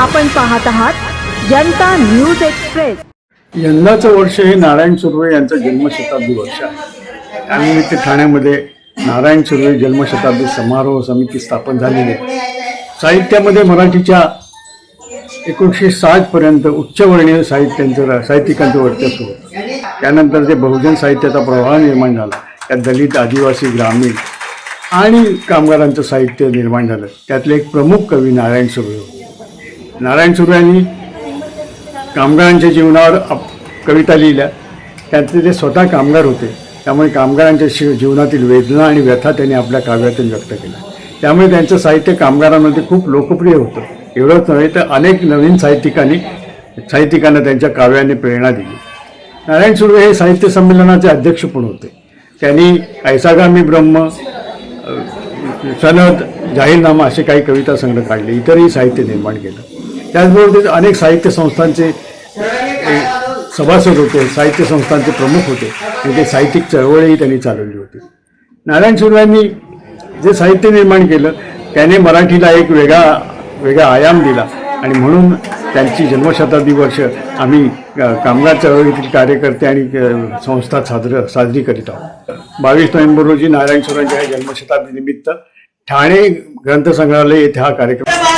आपण पाहत आहात जनता न्यूज एक्सप्रेस. यंदाचं वर्ष हे नारायण सुर्वे यांचं जन्मशताब्दी वर्ष आहे. त्यानिमित्त ठाण्यामध्ये नारायण सुर्वे जन्मशताब्दी समारोह समिती स्थापन झालेली आहे. साहित्यामध्ये मराठीच्या एकोणीसशे साठपर्यंत उच्चवर्णीय साहित्यांचं साहित्यिकांचं वर्चस्व होतं. त्यानंतर जे बहुजन साहित्याचा प्रवाह निर्माण झाला. त्यात दलित आदिवासी ग्रामीण आणि कामगारांचं साहित्य निर्माण झालं. त्यातले एक प्रमुख कवी नारायण सुर्वे होते. नारायण सुर्वे यांनी कामगारांच्या जीवनावर अप कविता लिहिल्या. त्यातले ते स्वतः कामगार होते. त्यामुळे कामगारांच्या शि जीवनातील वेदना आणि व्यथा त्यांनी आपल्या काव्यातून व्यक्त केल्या. त्यामुळे त्यांचं साहित्य कामगारांमध्ये खूप लोकप्रिय होतं. एवढंच नव्हे तर अनेक नवीन साहित्यिकांनी साहित्यिकांना त्यांच्या काव्याने प्रेरणा दिली. नारायण सुर्वे हे साहित्य संमेलनाचे अध्यक्ष पण होते. त्यांनी ऐसागामी ब्रह्म सनद जाहीरनामा असे काही कविता संग्रह काढले. इतरही साहित्य निर्माण केलं. त्याचबरोबर ते अनेक साहित्य संस्थांचे सभासद होते साहित्य संस्थांचे प्रमुख होते. आणि ते साहित्यिक चळवळही त्यांनी चालवली होती. नारायण सुर्व्यांनी जे साहित्य निर्माण केलं त्याने मराठीला एक वेगळा वेगळा आयाम दिला. आणि म्हणून त्यांची जन्मशताब्दी वर्ष आम्ही कामगार चळवळीतील कार्यकर्ते आणि संस्था साजर साजरी करीत आहोत. बावीस नोव्हेंबर रोजी नारायण सुरांच्या जन्मशताब्दी निमित्त ठाणे ग्रंथसंग्रहालय येथे हा कार्यक्रम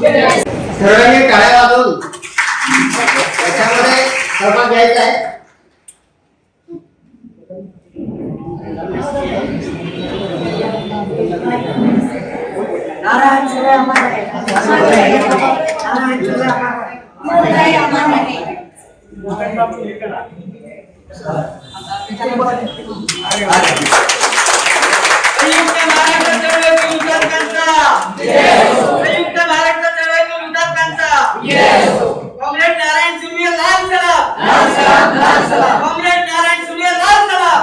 सर्वांनी टाळ्या वाजवून. त्याच्यामध्ये सहभाग घ्यायचा आहे. संयुक्त महाराष्ट्र चळवळीतील विद्यार्थ्यांचा संयुक्त महाराष्ट्र चळवळीतील विद्यार्थ्यांचा कॉम्रेड नारायण सुर्वे लाल सलाम. कॉम्रेड नारायण सुर्वे लाल सलाम.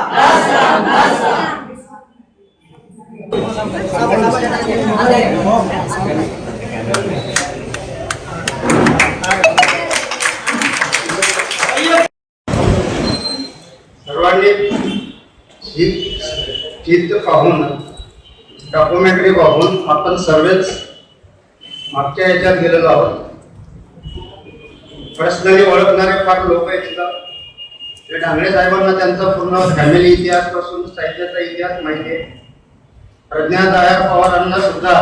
सर्वांनी ही चित्र पाहून डॉक्युमेंटरी पाहून आपण सर्वच मागच्या याच्यात गेलेलो आहोत. पर्सनली ओळखणारे फार लोक आहेत तिथं ते डांगरे साहेबांना त्यांचा पूर्ण फॅमिली इतिहासपासून साहित्याचा इतिहास माहिती आहे. प्रज्ञा दया पवारांना सुद्धा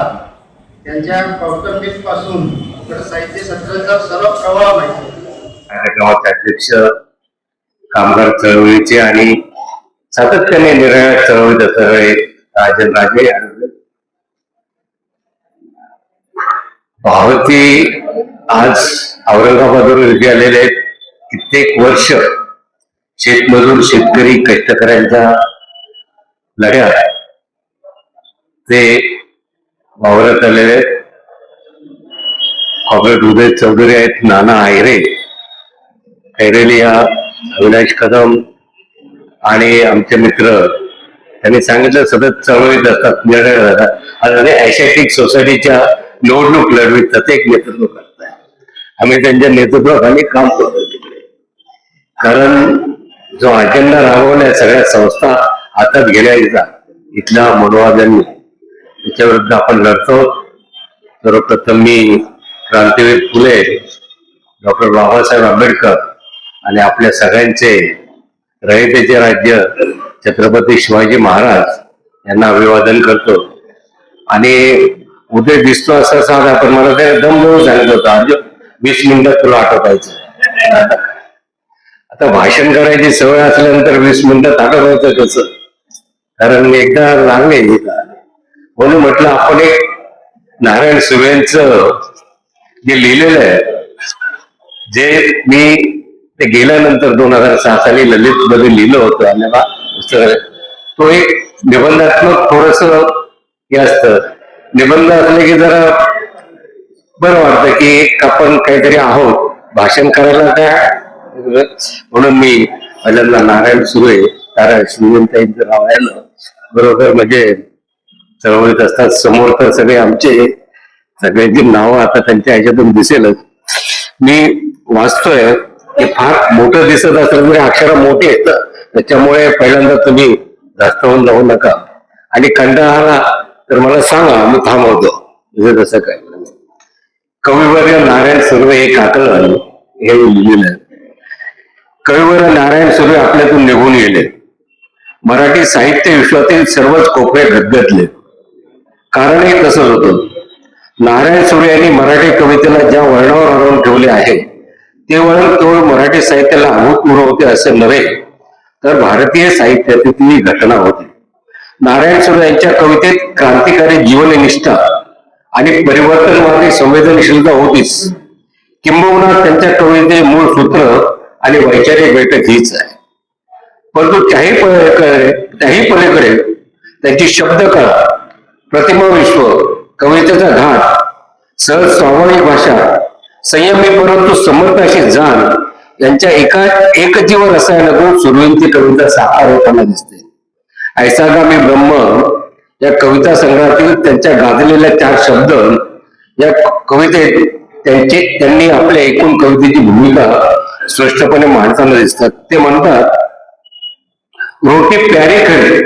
त्यांच्या कौटुंबिकपासून तर साहित्य सत्राचा सर्व प्रवाह माहिती आहे. गावाचे अध्यक्ष कामगार चळवळीचे आणि सातत्याने निराळ्या चळवळीत असणारे राजन राजे. आणि भावती आज औरंगाबादवर इथे आलेले आहेत. कित्येक वर्ष शेतमजूर शेतकरी कष्टकऱ्यांच्या लढ्या ते वावरत आलेले आहेत. कॉम्रेड उदय चौधरी आहेत नाना आयरे खैरेलिया अविनाश कदम आणि आमचे मित्र. त्यांनी सांगितलं सतत चळवळीत असतात निर्णय जातात आणि एशियाटिक सोसायटीच्या निवडणूक लढवीत प्रत्येक एक नेतृत्व करताय आम्ही त्यांच्या नेतृत्वाखाली काम करतो तिकडे. कारण जो अजेंडा राबवलाय सगळ्या संस्था हातात घेण्याचा इथल्या मनोवाद्यांनी. त्याच्याविरुद्ध आपण लढतो. सर्वप्रथम मी क्रांतीवीर फुले डॉक्टर बाबासाहेब आंबेडकर आणि आपल्या सगळ्यांचे रयतेचे राज्य छत्रपती शिवाजी महाराज यांना अभिवादन करतो. आणि उदय दिसतो असं सांगा पण मला ते दम देऊन सांगितलं होतं वीस मिनिटात तुला आटोपायचं आता भाषण करायची सवय असल्यानंतर वीस मिनिटात आटोपायचं कसं? कारण मी एकदा लागले म्हणून म्हटलं आपण एक नारायण सुरेंच जे लिहिलेलं आहे जे मी ते गेल्यानंतर दोन हजार सहा साली ललित मध्ये लिहिलं होतं. आणि पुस्तक तो एक निबंधात्मक थोडस हे असतं. निबंध असले की जरा बरं वाटतं की एक आपण काहीतरी आहोत. भाषण करायला काय म्हणून मी पहिल्यांदा नारायण सुरे नारायण सुरेंताईंचं नाव आहे ना. बरोबर म्हणजे चळवळीत असतात. समोर तर सगळे आमचे सगळ्यांची नावं आता त्यांच्या ह्याच्यातून दिसेलच. मी वाचतोय ते फार मोठं दिसत असलं तरी अक्षर मोठी आहेत. त्याच्यामुळे पहिल्यांदा तुम्ही जास्त होऊन जाऊ नका. आणि कंटाळा आला तर मला सांगा मी थांबवतो. म्हणजे तसं काय. कविवर्य नारायण सुर्वे हे काकल हे लिहिलेलं आहे. कविवर्य नारायण सुर्वे आपल्यातून निघून गेले. मराठी साहित्य विश्वातील सर्वच कोपरे गदगदले. कारणही तसंच होतं. नारायण सुर्वे यांनी मराठी कवितेला ज्या वळणावर हरवून ठेवले आहे ते वळण केवळ मराठी साहित्याला अभूतपूर्व होते असे नव्हे तर भारतीय साहित्यातील घटना होती. नारायण सुर्वे यांच्या कवितेत क्रांतिकारी जीवननिष्ठा आणि परिवर्तनवादी संवेदनशीलता होतीच. किंबहुना त्यांच्या कवितेचे मूळ सूत्र आणि वैचारिक बैठक हीच आहे. परंतु त्याही पलीकडे त्याही पलीकडे त्यांची शब्दकला प्रतिमा विश्व कवितेचा घाट सहज स्वाभाविक भाषा संयमी परंतु समर्थ अशी जाण यांच्या एका एकजीव रसायनातून सुरवंती कविता साकार होताना दिसते. ऐसा का मी ब्रह्म या कविता संग्रहातील त्यांच्या गाजलेल्या चार शब्द या कवितेत त्यांचे त्यांनी आपल्या एकूण कवितेची भूमिका स्पष्टपणे मांडताना दिसतात. ते म्हणतात रोटी प्यारी खरी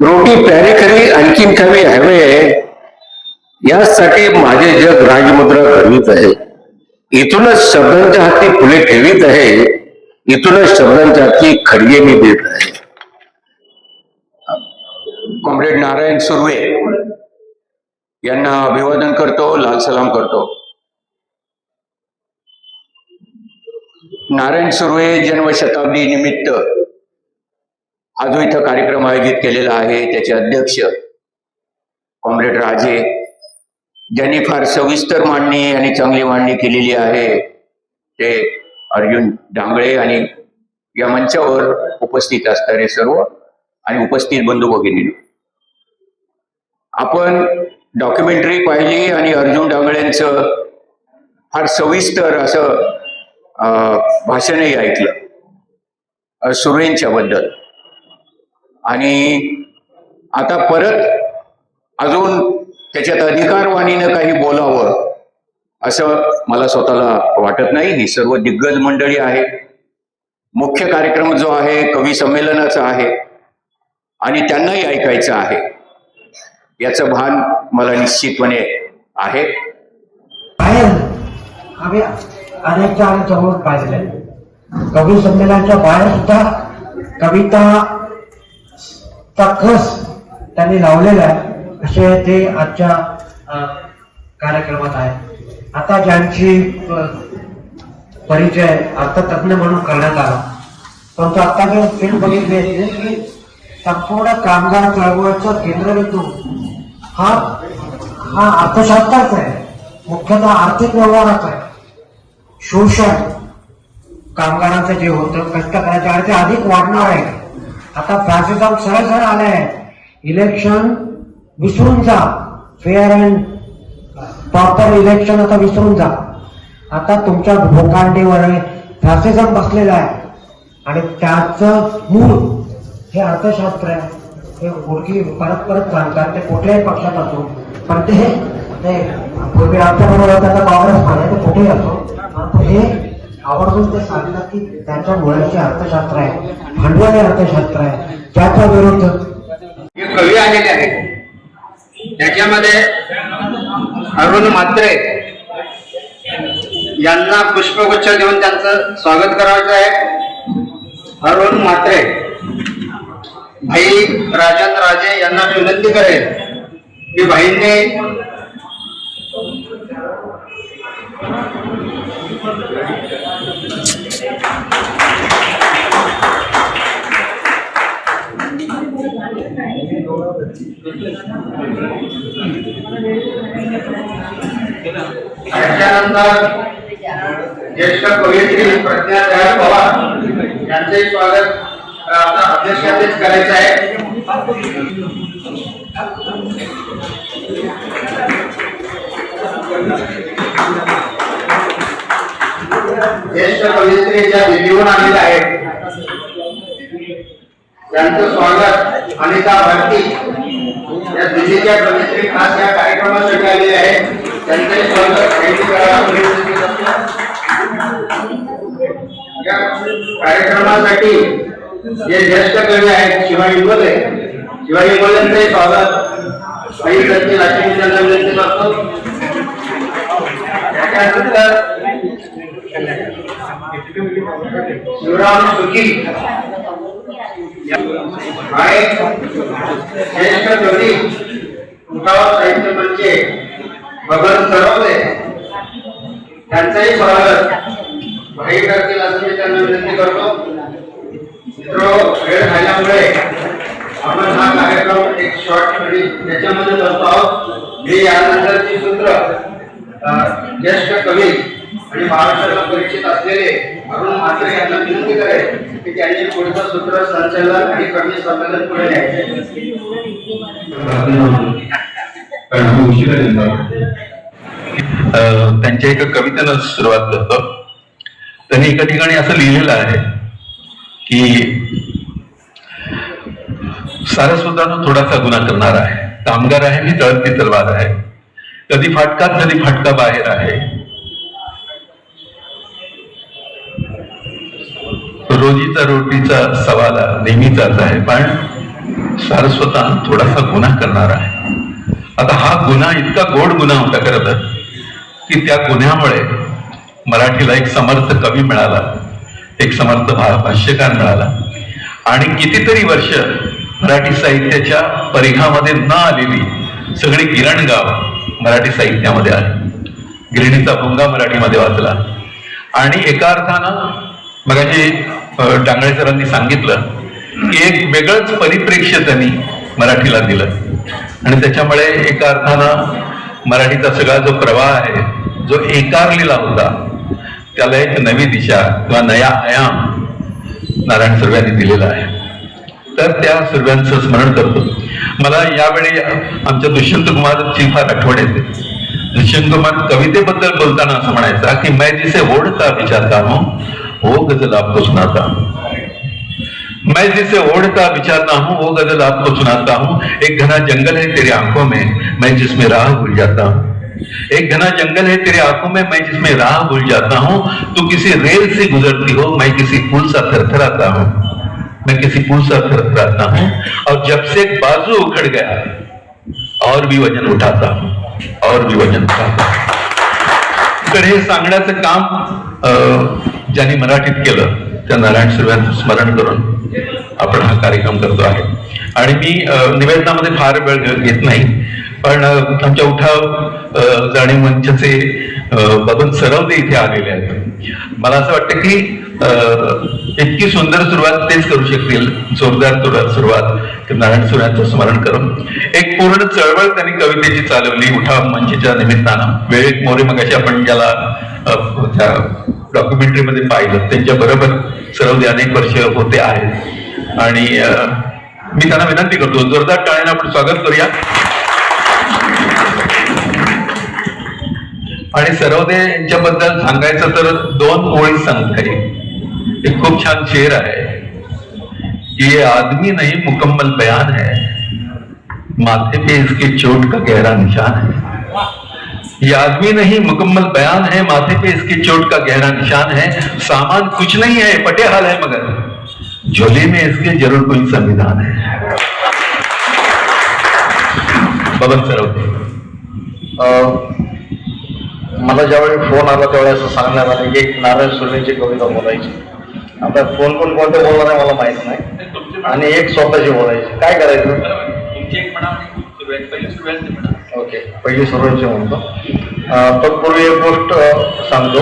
रोटी प्यारी खरी आणखीन कवी हवे यासाठी माझे जग राजमुद्रा घडवीत आहे. इथूनच शब्दांच्या हाती फुले ठेवीत आहे. इथूनच शब्दांच्या हाती खडगे मी देत आहे. कॉम्रेड नारायण सुर्वे यांना अभिवादन करतो लाल सलाम करतो. नारायण सुर्वे जन्मशताब्दी निमित्त हा जो इथं कार्यक्रम आयोजित केलेला आहे त्याचे अध्यक्ष कॉम्रेड राजे. ज्यांनी फार सविस्तर मांडणी आणि चांगली मांडणी केलेली आहे ते अर्जुन डांगळे आणि या मंचावर उपस्थित असणारे सर्व आणि उपस्थित बंधू भगिनी आपण डॉक्युमेंटरी पाहिली आणि अर्जुन डांगळेंचं फार सविस्तर असं भाषणही ऐकलं अं, सुरेंच्या बद्दल. आणि आता परत अजून त्याच्यात अधिकारवाणीनं काही बोलावं असं मला स्वतःला वाटत नाही. ही सर्व दिग्गज मंडळी आहे मुख्य कार्यक्रम जो आहे कवी संमेलनाचा आहे आणि त्यांनाही ऐकायचं आहे. याचं भान मला निश्चितपणे आहे. बाहेर. आम्ही अनेकदा आम्ही जवळून पाहिलेलं कवी संमेलनाच्या बाहेर सुद्धा कविता चा कस त्यांनी लावलेला आहे. असे ते आजच्या कार्यक्रमात आहे आता ज्यांची परिचय अर्थतज्ञ म्हणून करण्यात आला. परंतु आता जे फिल्म बघितली की संपूर्ण कामगार चळवळचा केंद्रबिंदू हा हा अर्थशास्त्राचा आहे. मुख्यतः आर्थिक व्यवहाराचा आहे. शोषण. कामगारांचं जे होतं कष्टकऱ्याच्या आणि ते अधिक वाढणार आहे. आता फॅसिझम सरळ सरळ आले आहे इलेक्शन विसरून जा. फेअर अँड प्रॉपर इलेक्शन आता विसरून जा. आता तुमच्या भोकांडीवर फॅसिझम बसलेला आहे. आणि त्याचं मूळ हे अर्थशास्त्र आहे. हे मुलगी परत परत सांगतात ते कुठल्याही पक्षात असो. पण ते ते पूर्वी आमच्याबरोबर होता काँग्रेस काँग्रेसमध्ये ते कुठेही असो. परंतु हे आवर्जून ते सांगतात की त्यांच्या मुळाचे अर्थशास्त्र आहे. भांडवली अर्थशास्त्र आहे. त्याच्या विरुद्ध. हे कवी आलेले आहेत. त्याच्यामध्ये अरुण मात्रे यांना पुष्पगुच्छ देऊन त्यांचं स्वागत करायचं आहे. अरुण मात्रे भाई राजन राजे यांना मी विनंती करेल की भाईंनी त्याच्यानंतर ज्येष्ठ कवयित्री प्रज्ञा दयाळ पवार यांचे स्वागत अ, आपल्या अध्यक्षांनीच करायचं आहे. ज्येष्ठ कवयित्री ज्या दिल्लीहून आलेल्या आहेत त्यांचं स्वागत अनिता भारती या दिल्लीच्या कवयित्री खास या कार्यक्रमासाठी आलेले आहेत त्यांचे स्वागत त्यांची करायला या कार्यक्रमासाठी जे ज्येष्ठ कवी आहेत शिवाजी बोले. शिवाजी बोलेंचे स्वागत. काही सचिन राष्ट्रीय त्यांना विनंती करतो त्यानंतर शिवराम सुखी. आणि ज्येष्ठ कवी मुखावर साहित्य म्हणजे भगवान सरवले त्यांचंही स्वागत. भाई करतील असं मी त्यांना विनंती करतो मित्र वेळ झाल्यामुळे आपण हा कार्यक्रम एक शॉर्टमध्ये त्याच्यामध्ये करतो आहोत. मी यानंतरची सूत्र ज्येष्ठ कवी आणि महाराष्ट्राला परिचित असलेले अरुण म्हात्रे यांना विनंती करेल की त्यांनी पुढचं सूत्र संचलन आणि कवी संमेलन पुढे न्यायचे. त्यांच्या एका कवितेनं सुरुवात करतो. त्यांनी एका ठिकाणी असं लिहिलेलं आहे की सारस्वतानं थोडासा गुन्हा करणार आहे. कामगार आहे मी तळपती तलवार आहे. कधी फाटकात कधी फाटका बाहेर आहे. रोजीचा रोटीचा सवाल नेहमीचाच आहे पण सारस्वतान थोडासा गुन्हा करणार आहे. आता हा गुन्हा इतका गोड गुन्हा होता खरं तर की त्या गुन्ह्यामुळे मराठीला एक समर्थ कवी मिळाला. एक समर्थ भा- भाष्यकार मिळाला. आणि कितीतरी वर्ष मराठी साहित्याच्या परिघामध्ये न आलेली सगळी गिरणगाव मराठी साहित्यामध्ये आली. गिरणीचा भुंगा मराठीमध्ये वाचला. आणि एका अर्थानं मगाशी डांगळे सरांनी सांगितलं की एक वेगळंच परिप्रेक्ष्य त्यांनी मराठीला दिलं. आणि त्याच्यामुळे एका अर्थानं मराठीचा सगळा जो प्रवाह आहे जो एकारलेला होता त्याला एक नवी दिशा किंवा नया आयाम नारायण सुर्व्यांनी दिलेला आहे. तर त्या सुर्व्यांचं स्मरण करतो. मला यावेळी आमच्या दुष्यंत कुमारची फार आठवण येते. दुष्यंत कुमार कवितेबद्दल बोलताना असं म्हणायचा की, मैं जिसे ओढता विचारता हूँ, वो गज़ल आपको सुनाता मैं जिसे ओढ़ता विचारता हूँ, वो गज़ल आपको सुनाता हूँ। एक घना जंगल है तेरी आँखों में, मैं जिसमें राह भूल जाता हूँ। एक घना जंगल है तेरे आंखों में मैं जिसमें राह भूल जाता हूं। तू किसी रेल से गुजरती हो मैं किसी पुल सा थरथराता हूं। मैं किसी पुल सा थरथराता हूं और जब से एक बाजू उखड़ गया और भी वजन उठाता हूं और भी वजन उठाता हूँ। तर हे सांगण्याचं काम ज्यांनी मराठीत केलं त्या नारायण सुर्व्यांचं स्मरण करून आपण हा कार्यक्रम करतो आहे. आणि मी निवेदनामध्ये फार वेळ घेत नाही. पण आमच्या उठाव जाणे जाणीव मंचचे बबन सरवदे इथे आलेले आहेत. मला असं वाटतं की इतकी सुंदर सुरुवात तेच करू शकतील. जोरदार सुरुवात. सुरुवात नारायण सुरांचं स्मरण करून. एक पूर्ण चळवळ त्यांनी कवितेची चालवली उठाव मंचच्या निमित्तानं. वेळेत मोरे मगाशी आपण ज्याला डॉक्युमेंटरीमध्ये पाहिलं त्यांच्या बरोबर सरवदे अनेक वर्ष होते आहेत. आणि मी त्यांना विनंती करतो जोरदार टाळ्याने आपण स्वागत करूया. आणि सरोदे यांच्याबद्दल सांगायचं तर दोन ओळी सांगता येईल एक खूप छान शेर आहे. ये आदमी नहीं मुकम्मल बयान है माथे पे इसके चोट का गहरा निशान है. ये आदमी नहीं मुकम्मल बयान है माथे पे इसके चोट का गहरा निशान है. सामान कुछ नहीं है पटे हाल है मगर झोले में इसके जरूर कोई संविधान है. बबन सरोदे। मला ज्यावेळी फोन आला त्यावेळी असं सांगण्यात आलं की एक नारायण सुर्वेची कविता बोलायची. आता फोन कोण कोणते बोलणार आहे मला माहीत नाही. आणि एक स्वतःची बोलायची. काय करायचं? ओके पहिली सुरुवातीची म्हणतो. तत्पूर्वी एक गोष्ट सांगतो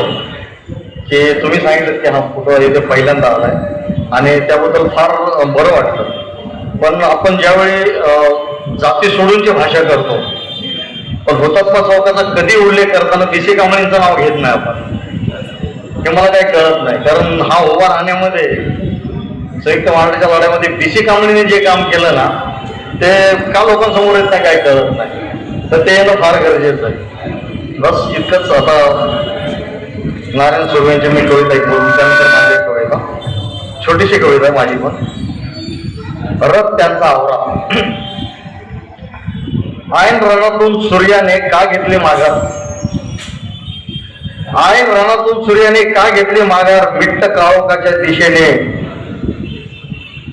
की तुम्ही सांगितलं की हा फोटो इथे पहिल्यांदा आलाय. आणि त्याबद्दल फार बरं वाटतं. पण आपण ज्यावेळी जाती सोडूनची भाषा करतो पण हुतात्मा चौकाचा कधी उल्लेख करताना बीसी कांबळेंचं नाव घेत नाही आपण. हे मला काही कळत नाही. कारण हा उभा राहण्यामध्ये संयुक्त महाराष्ट्राच्या लढ्यामध्ये सी कांबळेने जे काम केलं ना ते का लोकांसमोर येत नाही काही कळत नाही. तर ते येणं फार गरजेचं आहे. बस इतकंच. आता नारायण सुर्वेंची मी कविता एक बोलून त्यानंतर माझी कविता. छोटीशी कविता आहे माझी पण. रथ त्यांचा आवरा. ऐन रणातून सूर्याने का घेतले माघार? ऐन रणातून सूर्याने का घेतले माघार? मिट्ट काळोखाच्या दिशेने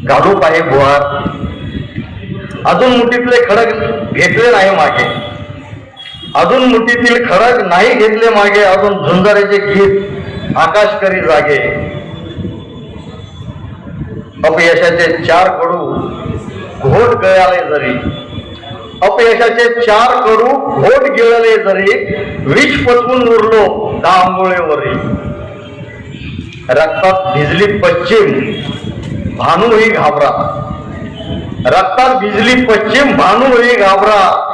घालू पाहे बुहार. अजून मुठीतले खडक घेतले नाही मागे. अजून मुठीतील खडक नाही घेतले मागे. अजून झुंजाऱ्याचे गीत आकाश करी जागे. अपयशाचे चार कडू घोट गळाले जरी. अपयशाचे चार करू घोट गिळले जरी विष पचवून उरलो दांगोळेवरी रक्तात भिजली पश्चिम भानू ही घाबरा. रक्तात भिजली पश्चिम भानू ही घाबरा.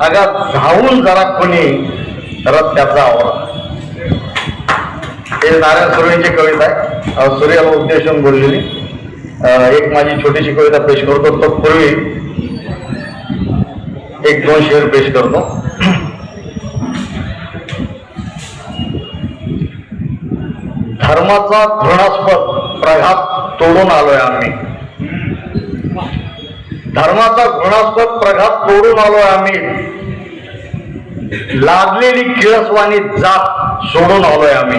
अगा धावून जरा कोणी रस्त्याचा आवरा हे नारायण सुरेंची कविता आहे. सूर्याला उद्देशून बोललेली. अं, एक माझी छोटीशी कविता पेश करतो. तो पूर्वी एक दोन शेर पेश करतो. धर्माचा घृणास्पद प्रघात तोडून आलोय आम्ही. धर्माचा घृणास्पद प्रघात तोडून आलोय आम्ही. लागलेली किळसवाणी जात सोडून आलोय आम्ही.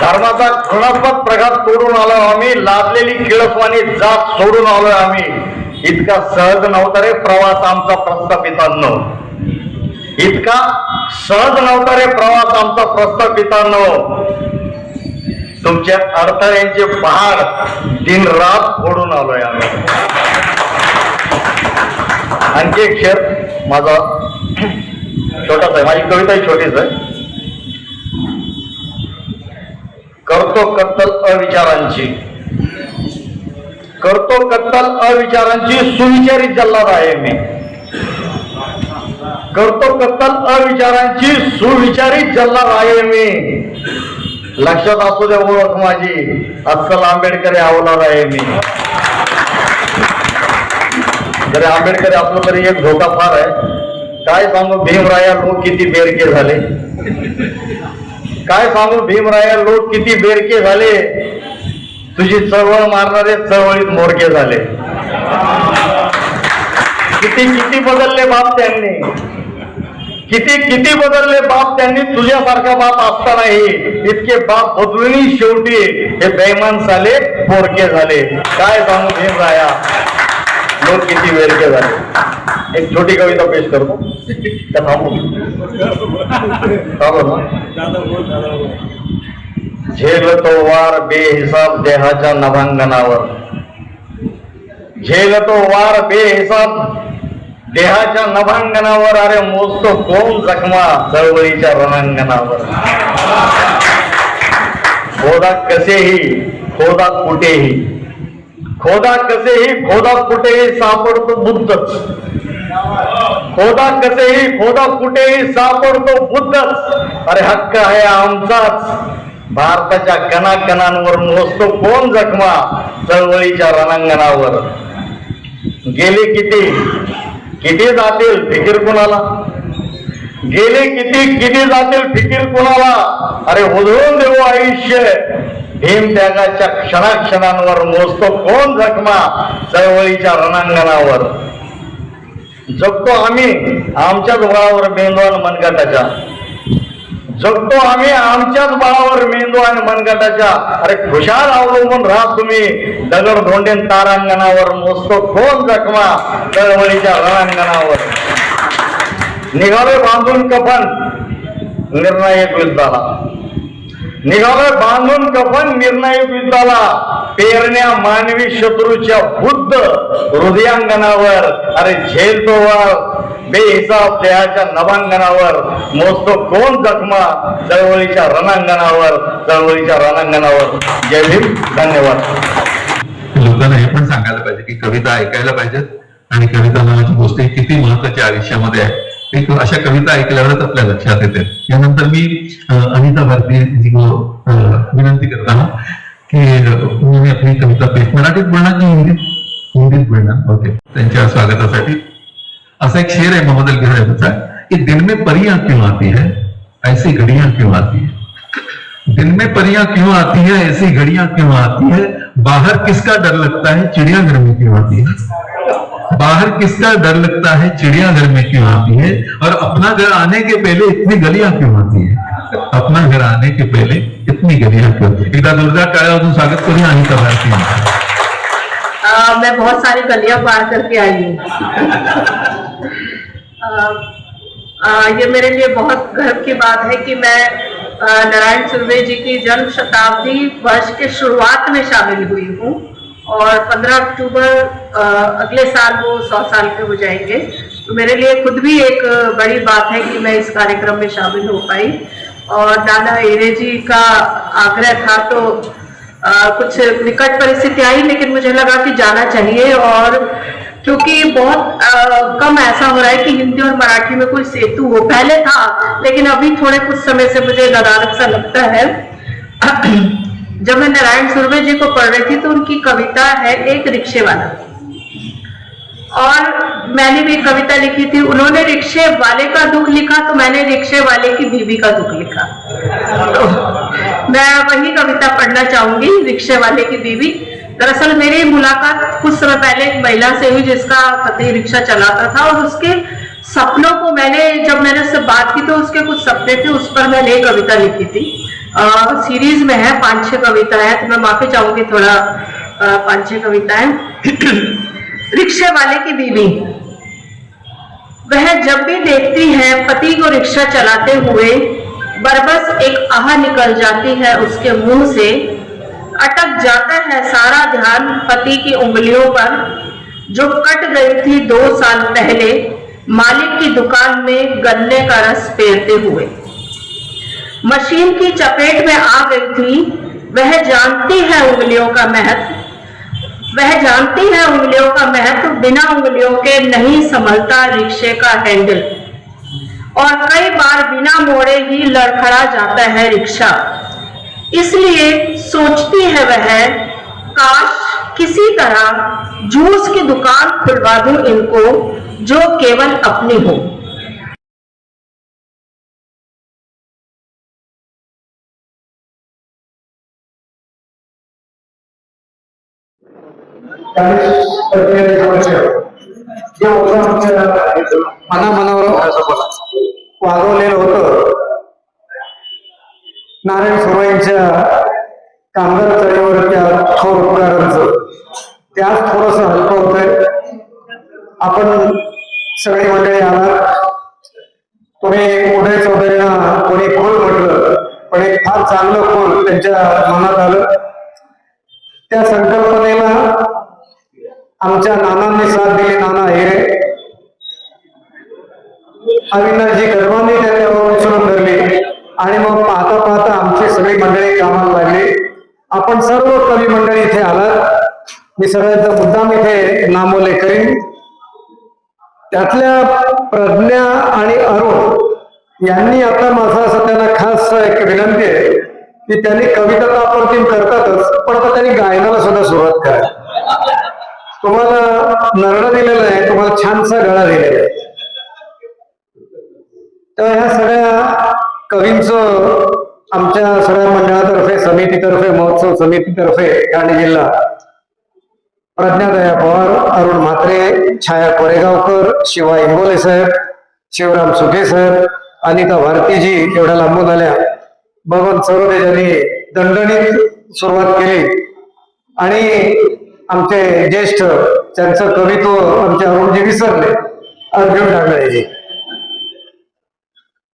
धर्माचा घृणास्पद प्रघात तोडून आलो आम्ही. लादलेली किळसवाणी जात सोडून आलोय आम्ही. इतका सहज नव्हता रे प्रवास आमचा प्रस्थापितांनो. इतका सहज नव्हता रे प्रवास आमचा प्रस्थापितांनो. तुमच्या अडथळ्यांचे पहाड दिन रात फोडून आलोय आम्ही. आणखी एक शेर माझा छोटाच आहे माझी कविताही छोटीच आहे. करतो कत्तल अविचारांची. करतो कत्तल अविचारांची सुविचारित जल्लाद आहे मी. करतो कत्तल अविचारांची सुविचारित जल्लाद आहे मी. लक्षात असू दे ओळख माझी. अस्सल आंबेडकर अवलाद आहे मी. जरी आंबेडकर आपलं तरी एक धोका फार आहे. काय सांगू भीमराया लोक किती बेरके झाले. काय सांगू भीमराया लोक किती बेरके झाले. तुझी चळवळ मारणारे चळवळीत मोरके झाले. किती किती बदलले बाप त्यांनी. किती किती बदलले बाप त्यांनी तुझ्यासारखा बाप असतानाही. इतके बाप बदलूनही शेवटी हे बेमान झाले पोरके झाले. काय सांगू राया. लोक किती वेरके झाले. एक छोटी कविता पेश करतो. त्या थांबू. थांबू झेलतो वार बेहिसाब देहाच्या नभांगणावर. झेलतो वार बेहिसाब देहाच्या नभांगणावर. अरे मोजतो कोण जखमा चळवळीच्या रणांगणावर? खोदा कसेही खोदा कुठेही. खोदा कसेही खोदा कुठेही सापडतो बुद्धच. खोदा कसेही खोदा कुठेही सापडतो बुद्धच. अरे हक्क आहे आमचाच. भारताच्या कणाकणांवर मोजतो कोण जखमा चळवळीच्या रणांगणावर. गेले किती? किती जातील फिकीर कुणाला? गेले किती? किती जातील फिकीर कुणाला? अरे उधळून देऊ आयुष्य. भीम त्यागाच्या क्षणाक्षणांवर मोजतो कोण जखमा चळवळीच्या रणांगणावर. जगतो आम्ही आमच्याच बळावर मेंदू मनगटाच्या. जगतो आम्ही आमच्याच बळावर मेंदू आणि मनगटाच्या. अरे खुशाल अवलंबून राहा तुम्ही. दगड धोंडेन तारांगणावर मोजतो. कोण जखमा चळवळीच्या रणांगणावर. निघालोय बांधून कफन. निर्णायक युद्धाला. निघालोय बांधून कफन निर्णायक युद्धाला. पेरण्या मानवी शत्रूच्या बुद्ध हृदयांगणावर. अरे झेलतो वर बेहिसाब देहाच्या नवांगणावर मोजतो कोण जखमा? चळवळीच्या रणांगणावर चळवळीच्या रणांगणावर. जय भीम धन्यवाद. लोकांना हे पण सांगायला पाहिजे की कविता ऐकायला पाहिजेत आणि कविता नावाची गोष्ट किती महत्वाची आयुष्यामध्ये आहे. एक अशा कविता ऐकल्यावरच आपल्या लक्षात येते. यानंतर मी अनिता भारती विनंती करताना की मी आपली कविता पेश मराठीत बोलणार की हिंदीत? हिंदीत बोलणार ओके. त्यांच्या स्वागतासाठी असा एक शेर है मोहम्मद अली साहेबांचा की दिन में परियाँ क्यों आती है? ऐसी घड़ियाँ क्यों आती है? दिन में परियाँ क्यों आती है? ऐसी घड़ियाँ क्यों आती है? बाहर किसका डर लगता है? चिड़ियाघर में क्यों आती है? बाहर किसका डर लगता है? चिड़ियाघर में क्यों आती है? और अपना घर आने के पहले इतनी गलियाँ क्यों आती है? अपना घर आने के पहले इतनी गलियाँ क्यों टाळ्या वाजून स्वागत करूया आणि भारती आ, मैं बहुत सारी गलियाँ पार करके आई हूँ। ये मेरे लिए बहुत गर्व की बात है कि मैं नारायण सुर्वे जी की जन्म शताब्दी वर्ष के शुरुआत में शामिल हुई हूँ और 15 अक्टूबर अगले साल वो 100 साल के हो जाएँगे। तो मेरे लिए खुद भी एक बड़ी बात है कि मैं इस कार्यक्रम में शामिल हो पाई। और दादा एरे जी का आग्रह था तो अ, कुछ निकट परिस्थिति आई लेकिन मुझे लगा कि जाना चाहिए और क्योंकि बहुत आ, कम ऐसा हो रहा है कि हिंदी और मराठी में कोई सेतु हो। पहले था लेकिन अभी थोड़े कुछ समय से मुझे नदारक सा लगता है। जब मैं नारायण सुरवे जी को पढ़ रही थी तो उनकी कविता है एक रिक्शे वाला। और मैंने भी कविता लिखी थी उन्होंने रिक्शे वाले का दुख लिखा तो मैंने रिक्शे वाले की बीवी का दुख लिखा। तो मैं वही कविता पढ़ना चाहूँगी रिक्शे वाले की बीवी। दरअसल मेरी मुलाकात कुछ समय पहले एक महिला से हुई जिसका पति रिक्शा चलाता था और उसके सपनों को मैंने जब मैंने उससे बात की तो उसके कुछ सपने थे उस पर मैंने कविता लिखी थी। अ, सीरीज़ में है पाँच छह कविता है तो मैं माफ़ी चाहूँगी थोड़ा पाँच छह कविताएँ। रिक्शे वाले की बीवी। वह जब भी देखती है, पति को रिक्शा चलाते हुए बरबस एक आह निकल जाती है उसके मुँह से। अटक जाता है सारा ध्यान पति की उंगलियों पर, जो कट गई थी दो साल पहले मालिक की दुकान में गन्ने का रस पेरते हुए। मशीन की चपेट में आ गई थी। वह जानती है उंगलियों का महत्व। वह जानती है उंगलियों का महत्व, बिना उंगलियों के नहीं संभलता रिक्शे का हैंडल और कई बार बिना मोड़े ही लड़खड़ा जाता है रिक्शा। इसलिए सोचती है वह, काश किसी तरह जूस की दुकान खुलवा दूँ इनको, जो केवल अपनी हो। मनामनावर वागवलेलं होत. नारायण सुरवाईंच्या कामगार चळवळीवर त्या थोर उपकारांचं. त्यात थोडस हलकं होतंय. आपण सगळी मंडळी आलात. तुम्ही उदय चौधरींना कोणी खोल म्हटलं पण एक फार चांगलं खोल त्यांच्या मनात आलं. त्या संकल्प आमच्या नानांनी साथ दिली नाना हिरे अविनाशजी गर्भांनी त्याच्यावर उचलून धरली. आणि मग पाहता पाहता आमची सगळी मंडळी कामाला लागली. आपण सर्व कवी मंडळी इथे आलात. मी सगळ्यांचा मुद्दाम इथे नामोले करीन. त्यातल्या प्रज्ञा आणि अरुण यांनी आता माझा असं त्यांना खास एक विनंती आहे की त्यांनी कविता तर आपण करतातच पण आता त्यांनी गायनाला सुद्धा सुरुवात करायची तुम्हाला नरडा दिलेला आहे तुम्हाला छानसा गळा दिलेला आहे. तर ह्या सगळ्या कवींचं आमच्या सगळ्या मंडळातर्फे समितीतर्फे महोत्सव समितीतर्फे ठाणे जिल्हा प्रज्ञादया पवार अरुण म्हात्रे छाया कोरेगावकर शिवा इंगोले साहेब शिवराम सुखे साहेब अनिता भारतीजी एवढ्या लांबून आल्या. भगवंत सरोदे यांनी दणदणीत सुरुवात केली. आणि आमचे ज्येष्ठ त्यांचं कवित्व आमचे अरुणजी विसरले. अर्जुन ढाकळेजी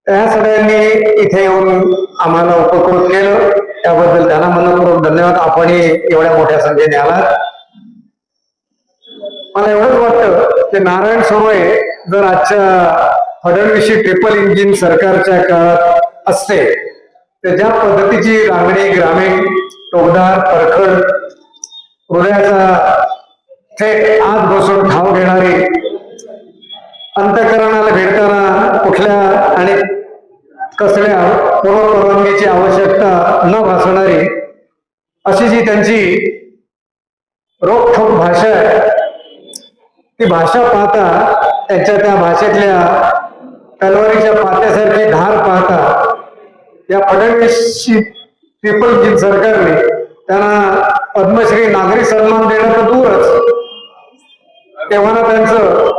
त्या सगळ्यांनी इथे येऊन आम्हाला उपकृत केलं. त्याबद्दल त्यांना मनपूर्वक धन्यवाद. आपणही एवढ्या मोठ्या संख्येने आलात. मला एवढंच वाटतं की नारायण सुर्वे जर आजच्या फडणवीसी ट्रिपल इंजिन सरकारच्या काळात असते तर ज्या पद्धतीची रांगणी ग्रामीण टोकदार परखड हृदयाचा थेट आत बसून ठाव घेणारी अंतकरणाला भेटताना कुठल्या आणि कसल्या पूर्व परवानगीची आवश्यकता न भासणारी अशी जी त्यांची रोखोक भाषा आहे ती भाषा पाहता त्यांच्या त्या भाषेतल्या तलवारीच्या पात्यासारखी धार पाहता या फडणवीस पीपल जी सरकारने त्यांना पद्मश्री नागरी सन्मान देणं तर दूरच. तेव्हा ना त्यांचं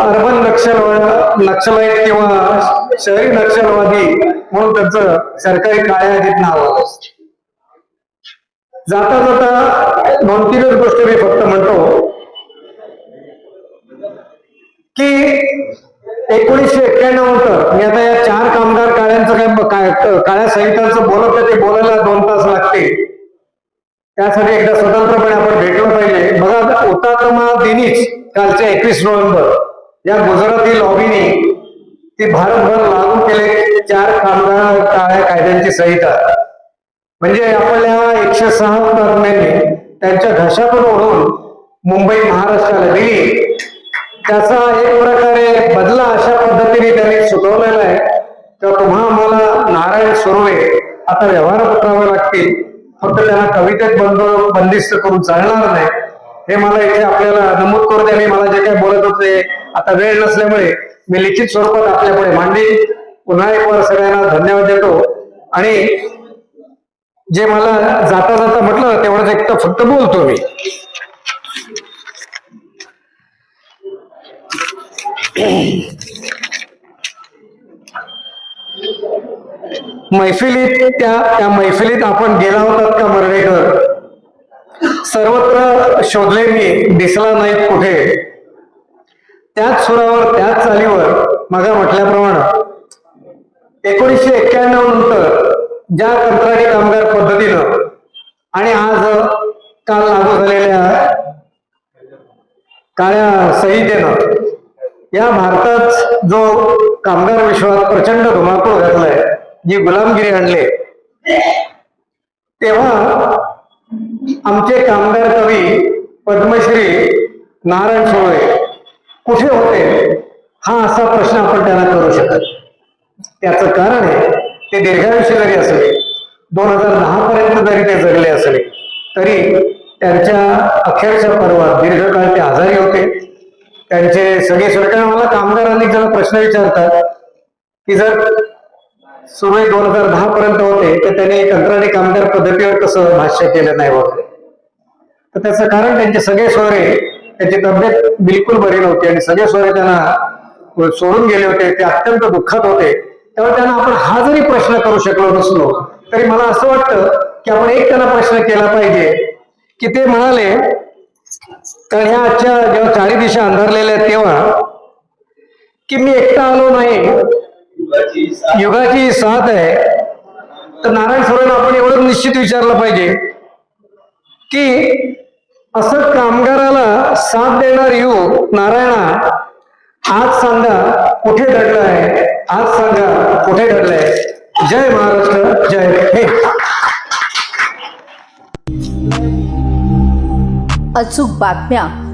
अर्बन नक्षल नक्षलाईट किंवा शहरी नक्षलवादी म्हणून त्यांचं सरकारी काळ्या यादीत नाव आलं जाता जाता दोन तीनच गोष्ट मी फक्त म्हणतो. की एकोणीसशे एक्क्याण्णव नंतर मी आता या चार कामगार काळ्यांचं काय काळ्या संहितांचं बोलत ते बोलायला दोन तास लागते त्यासाठी एकदा स्वतंत्रपणे आपण भेटलं पाहिजे. बघा हुतात्मा दिनीच कालच्या एकवीस नोव्हेंबर या गुजराती लॉबीने ती भारतभर लागू केले चार कामगार टाळ्या कायद्यांची संहिता. म्हणजे आपल्या एकशे सहा हुतात्म्यांनी त्यांच्या घशातून ओढून मुंबई महाराष्ट्राला दिली. त्याचा एक प्रकारे बदला अशा पद्धतीने त्यांनी सुचवलेला आहे. तर तुम्हा आम्हाला नारायण सुर्वे आता व्यवहार पत्रावे लागतील. फक्त त्यांना कवितेत बंद बंदिस्त करून चालणार नाही. हे मला इथे आपल्याला नमूद करू द्या. मी मला जे काही बोलत होते आता वेळ नसल्यामुळे मी लिखित स्वरूपात आपल्यापुढे मांडली पुन्हा एक वर सगळ्यांना धन्यवाद देतो. आणि जे मला जाता जाता म्हटलं तेवढंच एक तर फक्त बोलतो मी. मैफिलीत त्या त्या मैफिलीत आपण गेला होतात का मर्वेकर सर्वत्र शोधले मी दिसला नाहीत कुठे. त्याच सुरावर त्याच चालीवर मागा म्हटल्याप्रमाणे एकोणीसशे एक्क्याण्णव नंतर ज्या कंत्राटी कामगार पद्धतीनं आणि आज काल लागू झालेल्या काळ्या संहितेनं या भारतात जो कामगार विश्वात प्रचंड धुमाकूळ घातलाय जी गुलामगिरी आणले. तेव्हा आमचे कामगार कवी पद्मश्री नारायण सोळे कुठे होते? हा असा प्रश्न आपण त्यांना करू शकत. त्याचं कारण आहे ते दीर्घायुष्य जरी असले दोन हजार दहा पर्यंत जरी ते जगले असले तरी त्यांच्या अखेरच्या पर्वात दीर्घकाळ ते आजारी होते. त्यांचे सगळे सरकार मला कामगार अनेक जण प्रश्न विचारतात की जर सुमारे दोन हजार दहा पर्यंत होते तर त्याने कंत्राटी कामगार पद्धतीवर कसं भाष्य केलं नाही वगैरे. तर त्याचं कारण त्यांचे सगळे सोयरे त्यांची तब्येत बिलकुल बरी नव्हती आणि सगळे सोयरे त्यांना सोडून गेले होते ते अत्यंत दुःखात होते. त्यामुळे त्यांना आपण हा जरी प्रश्न करू शकलो नसलो तरी मला असं वाटतं की आपण एक त्यांना प्रश्न केला पाहिजे की ते म्हणाले कारण ह्या आजच्या जेव्हा चारी दिशा अंधारलेल्या आहेत तेव्हा की मी एकटा आलो नाही युगाची साथ आहे. तर नारायण सरोवर आपण एवढं निश्चित विचारलं पाहिजे की असं कामगाराला साथ देणार युग नारायणा आज सांगा कुठे दडलाय आज सांगा कुठे दडलाय जय महाराष्ट्र जय हे अचूक बातम्या.